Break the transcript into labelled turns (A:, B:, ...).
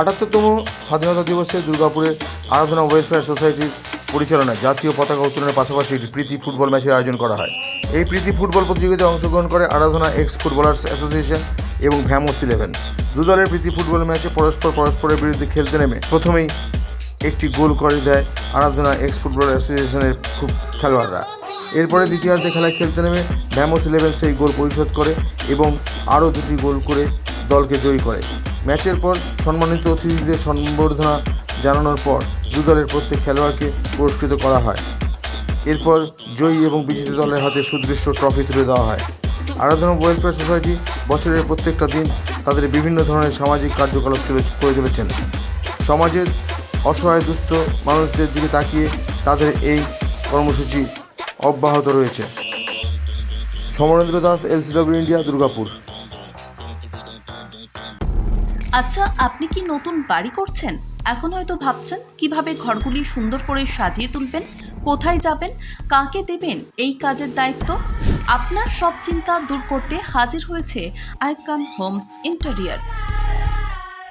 A: আটাত্তরতম স্বাধীনতা দিবসে দুর্গাপুরে আরাধনা ওয়েলফেয়ার সোসাইটির পরিচালনায় জাতীয় পতাকা উত্তোলনের পাশাপাশি একটি প্রীতি ফুটবল ম্যাচের আয়োজন করা হয়। এই প্রীতি ফুটবল প্রতিযোগিতায় অংশগ্রহণ করে আরাধনা এক্স ফুটবলার্স অ্যাসোসিয়েশন এবং ভ্যামোস ইলেভেন। দু দলের প্রীতি ফুটবল ম্যাচে পরস্পর পরস্পরের বিরুদ্ধে খেলতে নেমে প্রথমেই একটি গোল করে দেয় আরাধনা এক্স ফুটবল অ্যাসোসিয়েশনের খুব খেলোয়াড়রা। এরপরে দ্বিতীয়ার্ধে খেলায় খেলতে নেমে ম্যামোস ইলেভেন সেই গোল পরিশোধ করে এবং আরও দুটি গোল করে দলকে জয়ী করে। ম্যাচের পর সম্মানিত অতিথিদের সম্বর্ধনা জানানোর পর দু দলের প্রত্যেক খেলোয়াড়কে পুরস্কৃত করা হয়। এরপর জয়ী এবং বিজেতা দলের হাতে সুদৃশ্য ট্রফি তুলে দেওয়া হয়। আরাধনা ওয়েলফেয়ার সোসাইটি বছরের প্রত্যেকটা দিন তাদের বিভিন্ন ধরনের সামাজিক কার্যকলাপ করে চলেছেন। সমাজের অসহায় দুস্থ মানুষদের দিকে তাকিয়ে তাদের এই কর্মসূচি অব্যাহত রয়েছে। Samarendra Das, LCW India, Durgapur.
B: আচ্ছা আপনি কি নতুন বাড়ি করছেন? এখন হয়তো ভাবছেন, কীভাবে ঘরগুলি সুন্দর করে সাজিয়ে তুলবেন, কোথায় যাবেন, কাকে দেবেন, এই কাজের দায়িত্ব? আপনার সব চিন্তা দূর করতে হাজির হয়েছে icon homes interior.